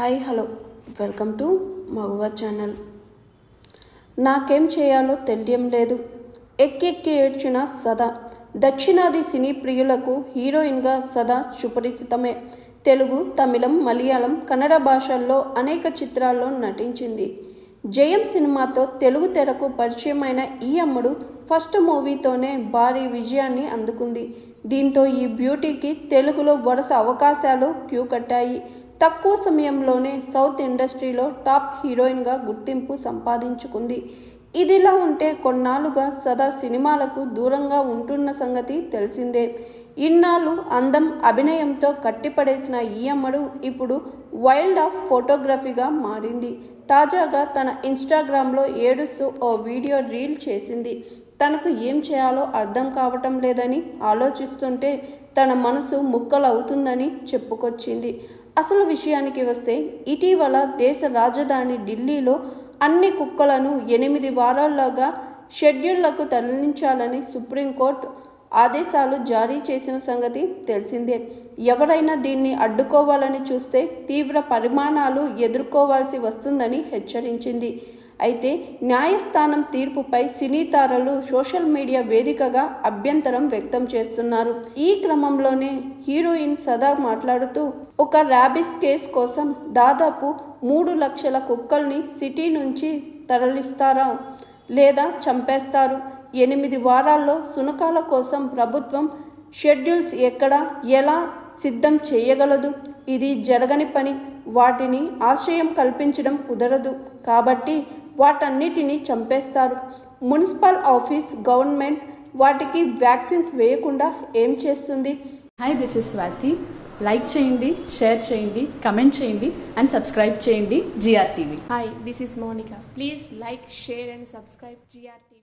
Hi hello. Welcome to Maguva channel. నాకేం చేయాలో తెలియం లేదు. ఎక్కెక్కి ఏడ్చిన సదా. దక్షిణాది సినీ ప్రియులకు హీరోయిన్గా సదా సుపరిచితమే. తెలుగు తమిళం మలయాళం కన్నడ భాషల్లో అనేక చిత్రాల్లో నటించింది. జయం సినిమాతో తెలుగు తెరకు పరిచయమైన ఈ అమ్మడు ఫస్ట్ మూవీతోనే భారీ విజయాన్ని అందుకుంది. దీంతో ఈ బ్యూటీకి తెలుగులో వరుస అవకాశాలు క్యూ కట్టాయి. తక్కువ సమయంలోనే సౌత్ ఇండస్ట్రీలో టాప్ హీరోయిన్గా గుర్తింపు సంపాదించుకుంది. ఇదిలా ఉంటే కొన్నాళ్ళుగా సదా సినిమాలకు దూరంగా ఉంటున్న సంగతి తెలిసిందే. ఇన్నాళ్ళు అందం అభినయంతో కట్టిపడేసిన ఈ అమ్మడు ఇప్పుడు వైల్డ్ ఆఫ్ ఫోటోగ్రఫీగా మారింది. తాజాగా తన ఇన్స్టాగ్రామ్లో ఏడుస్తూ ఓ వీడియో రీల్ చేసింది. తనకు ఏం చేయాలో అర్థం కావటం లేదని ఆలోచిస్తుంటే తన మనసు ముక్కలవుతుందని చెప్పుకొచ్చింది. అసలు విషయానికి వస్తే ఇటీవల దేశ రాజధాని ఢిల్లీలో అన్ని కుక్కలను ఎనిమిది వారాల్లోగా షెడ్యూళ్ళకు తరలించాలని సుప్రీంకోర్టు ఆదేశాలు జారీ చేసిన సంగతి తెలిసిందే. ఎవరైనా దీన్ని అడ్డుకోవాలని చూస్తే తీవ్ర పరిమాణాలు ఎదుర్కోవాల్సి వస్తుందని హెచ్చరించింది. అయితే న్యాయస్థానం తీర్పుపై సినీ తారలు సోషల్ మీడియా వేదికగా అభ్యంతరం వ్యక్తం చేస్తున్నారు. ఈ క్రమంలోనే హీరోయిన్ సదా మాట్లాడుతూ ఒక ర్యాబిస్ కేస్ కోసం దాదాపు మూడు లక్షల కుక్కల్ని సిటీ నుంచి తరలిస్తారా లేదా చంపేస్తారు? ఎనిమిది వారాల్లో సునకాల కోసం ప్రభుత్వం షెడ్యూల్స్ ఎక్కడ ఎలా సిద్ధం చేయగలదు? ఇది జరగని పని. వాటిని ఆశ్రయం కల్పించడం కుదరదు. కాబట్టి వాటన్నిటిని చంపేస్తారు. మున్సిపల్ ఆఫీస్ గవర్నమెంట్ వాటికి వ్యాక్సిన్స్ వేయకుండా ఏం చేస్తుంది? Hi this is Swathi like చేయండి షేర్ చేయండి కమెంట్ చేయండి అండ్ సబ్స్క్రైబ్ చేయండి G R TV Hi, this is Monica. Please like, share, and subscribe GRTV.